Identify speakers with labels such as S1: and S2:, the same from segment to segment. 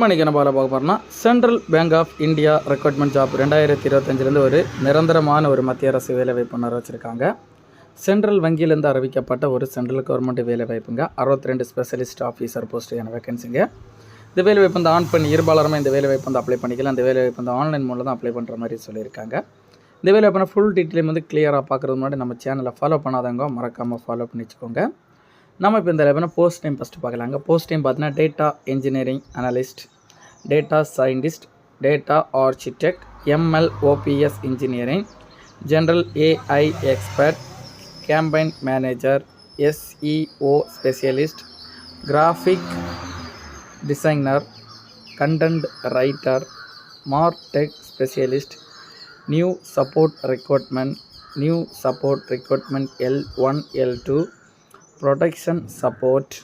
S1: மணிக்கு என்ன பார்க்க பார்க்க போகிறோம்னா central bank of India recruitment job ரெண்டாயிரத்தி இருபத்தஞ்சிலேருந்து ஒரு நிரந்தரமான ஒரு மத்திய அரசு வேலைவாய்ப்பு வச்சுருக்காங்க சென்ட்ரல் வங்கியிலேருந்து அறிவிக்கப்பட்ட ஒரு சென்ட்ரல் கவர்மெண்ட் வேலைவாய்ப்புங்க அறுபத்தி ரெண்டு ஸ்பெஷலிஸ்ட் ஆஃபீஸர் போஸ்ட்டுக்கான வேகன்சிங்க இந்த வேலைவாய்ப்பு வந்து ஆன் பண்ணி இருபாலரமாக இந்த வேலைவாய்ப்பு வந்து அப்ளை பண்ணிக்கலாம் இந்த வேலைவாய்ப்பு வந்து ஆன்லைன் மூலம் தான் அப்ளை பண்ணுற மாதிரி சொல்லியிருக்காங்க. இந்த வேலைவாய்ப்பு ஃபுல் டீட்டெயிலும் வந்து கிளியராக பார்க்குறது முன்னாடி நம்ம சேனலை ஃபாலோ பண்ணாதவங்க மறக்காமல் ஃபாலோ பண்ணி வச்சுக்கோங்க நம்ம இப்போ இந்த லெவனை போஸ்ட் டைம் ஃபஸ்ட்டு பார்க்கலாங்க போஸ்ட் டைம் பார்த்தீங்கன்னா data engineering analyst data scientist data architect ML ops engineering general AI expert campaign manager SEO specialist graphic designer content writer martech specialist new support recruitment new support recruitment L one L two production support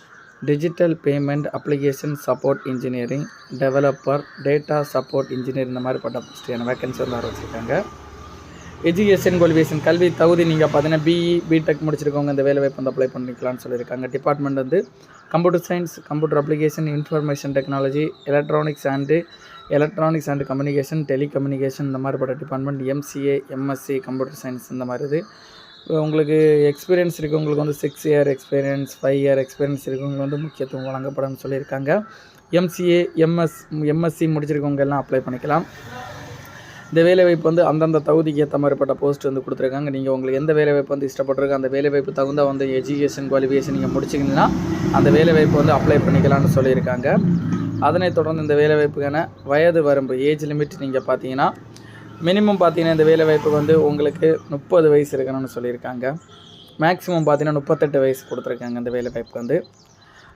S1: digital payment application support engineering developer data support engineer இந்த மாதிரி பட்ட போஸ்டியான vacancy வந்து ஆரம்பிச்சிருக்காங்க education qualification கல்வி தகுதி நீங்கள் பார்த்தீங்கன்னா BE BTech முடிச்சிருக்கவங்க இந்த வேலை வாய்ப்பு வந்து அப்ளை பண்ணிக்கலாம்னு சொல்லியிருக்காங்க. டிபார்ட்மெண்ட் வந்து computer science computer application information technology electronics and electronics and communication telecommunication இந்த மாதிரிப்பட்ட department MCA MSc computer science இந்த மாதிரி இது. உங்களுக்கு எக்ஸ்பீரியன்ஸ் இருக்கவங்களுக்கு வந்து six year experience five year experience இருக்கவங்களுக்கு வந்து முக்கியத்துவம் வழங்கப்படும்னு சொல்லியிருக்காங்க. எம்சிஏ எம்எஸ் எம்எஸ்சி முடிச்சிருக்கவங்க எல்லாம் அப்ளை பண்ணிக்கலாம். இந்த வேலைவாய்ப்பு வந்து அந்தந்த தகுதிக்கு ஏற்ற மாதிரிப்பட்ட போஸ்ட் வந்து கொடுத்துருக்காங்க. நீங்கள் உங்களுக்கு எந்த வேலைவாய்ப்பு வந்து இஷ்டப்பட்டிருக்கோ அந்த வேலைவாய்ப்பு தகுந்த வந்து எஜுகேஷன் குவாலிஃபிகேஷன் நீங்கள் முடிச்சிங்கன்னா அந்த வேலைவாய்ப்பு வந்து அப்ளை பண்ணிக்கலாம்னு சொல்லியிருக்காங்க. அதனைத் தொடர்ந்து இந்த வேலைவாய்ப்புக்கான வயது வரம்பு ஏஜ் லிமிட் நீங்கள் பார்த்தீங்கன்னா மினிமம் பார்த்தீங்கன்னா இந்த வேலைவாய்ப்புக்கு வந்து உங்களுக்கு முப்பது வயசு இருக்கணும்னு சொல்லியிருக்காங்க. மேக்ஸிமம் பார்த்தீங்கன்னா முப்பத்தெட்டு வயசு கொடுத்துருக்காங்க இந்த வேலைவாய்ப்புக்கு வந்து.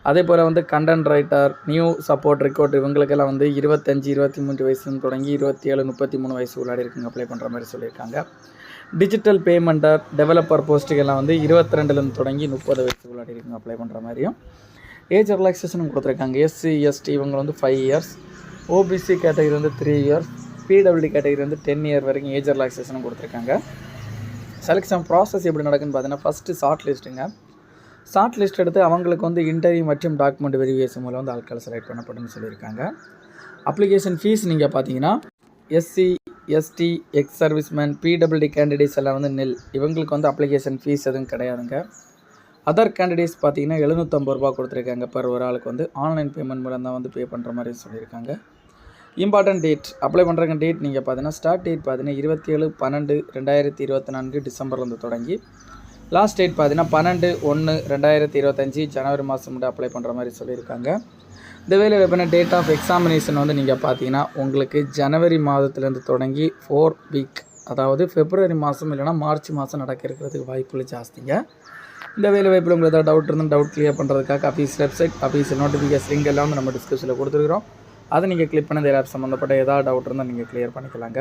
S1: அதே போல் வந்து content writer new support record இவங்களுக்கெல்லாம் வந்து இருபத்தஞ்சி இருபத்தி மூன்று வயசுன்னு தொடங்கி இருபத்தி ஏழு முப்பத்தி மூணு வயசு உள்ளாடி இருக்குங்க அப்ளை பண்ணுற மாதிரி சொல்லியிருக்காங்க. டிஜிட்டல் பேமெண்டர் டெவலப்பர் போஸ்ட்டுக்கெல்லாம் வந்து இருபத்தி ரெண்டுலேருந்து தொடங்கி முப்பது வயசு உள்ளாடி இருக்குங்க அப்ளை பண்ணுற மாதிரியும். ஏஜ் ரிலாக்ஸேஷனும் கொடுத்துருக்காங்க. எஸ்சி எஸ்டி இவங்க வந்து ஃபைவ் இயர்ஸ் ஓபிசி கேட்டகரி வந்து த்ரீ இயர்ஸ் பிடபிள்யூடி கேட்டகரி வந்து டென் இயர் வரைக்கும் ஏஜ் ரிலாக்ஸேஷனும் கொடுத்துருக்காங்க. செலெக்ஷன் ப்ராசஸ் எப்படி நடக்குன்னு பார்த்தீங்கன்னா ஃபஸ்ட்டு ஷார்ட் லிஸ்ட்டுங்க ஷார்ட் லிஸ்ட் எடுத்து அவங்களுக்கு வந்து இன்டர்வியூ மற்றும் டாக்குமெண்ட் வெரிஃபிகேஷன் மூலம் வந்து ஆட்கள் செலக்ட் பண்ணப்படும்னு சொல்லியிருக்காங்க. அப்ளிகேஷன் ஃபீஸ் நீங்கள் பார்த்தீங்கன்னா SC ST ex servicemen PW candidates எல்லாம் வந்து நெல் இவங்களுக்கு வந்து அப்ளிகேஷன் ஃபீஸ் எதுவும் கிடையாதுங்க. அதர் கேண்டிடேட்ஸ் பார்த்தீங்கன்னா எழுநூற்றம்பது ரூபா கொடுத்துருக்காங்க. பர் ஒரு ஆளுக்கு வந்து ஆன்லைன் பேமெண்ட் மூலம் தான் வந்து பே பண்ணுற மாதிரி சொல்லியிருக்காங்க. இம்பார்ட்டன்ட் டேட் அப்ளை பண்ணுறங்க டேட் நீங்கள் பார்த்தீங்கன்னா ஸ்டார்ட் டேட் பார்த்தீங்கன்னா இருபத்தி ஏழு பன்னெண்டு ரெண்டாயிரத்தி இருபத்தி நான்கு டிசம்பர்லேருந்து தொடங்கி லாஸ்ட் டேட் பார்த்தீங்கன்னா பன்னெண்டு ஒன்று ரெண்டாயிரத்தி இருபத்தஞ்சி ஜனவரி மாதம் மட்டும் அப்ளை பண்ணுற மாதிரி சொல்லியிருக்காங்க. இந்த வேலை வாய்ப்பான டேட் ஆஃப் எக்ஸாமினேஷன் வந்து நீங்கள் பார்த்தீங்கன்னா உங்களுக்கு ஜனவரி மாதத்துலேருந்து தொடங்கி ஃபோர் வீக் அதாவது பிப்ரவரி மாதம் இல்லைனா மார்ச் மாதம் நடக்க இருக்கிறதுக்கு வாய்ப்புகள் ஜாஸ்திங்க. இந்த வேலை வாய்ப்பில் உங்களுக்கு ஏதாவது டவுட் இருந்தால் டவுட் கிளியர் பண்ணுறதுக்காக official website official notification link எல்லாமே நம்ம டிஸ்கிரிப்ஷனில் கொடுத்துருக்குறோம். அதை நீங்கள் கிளிக் பண்ண இந்த ஆப் சம்மந்தப்பட்ட ஏதாவது டவுட் இருந்தால் நீங்கள் கிளியர் பண்ணிக்கலாங்க.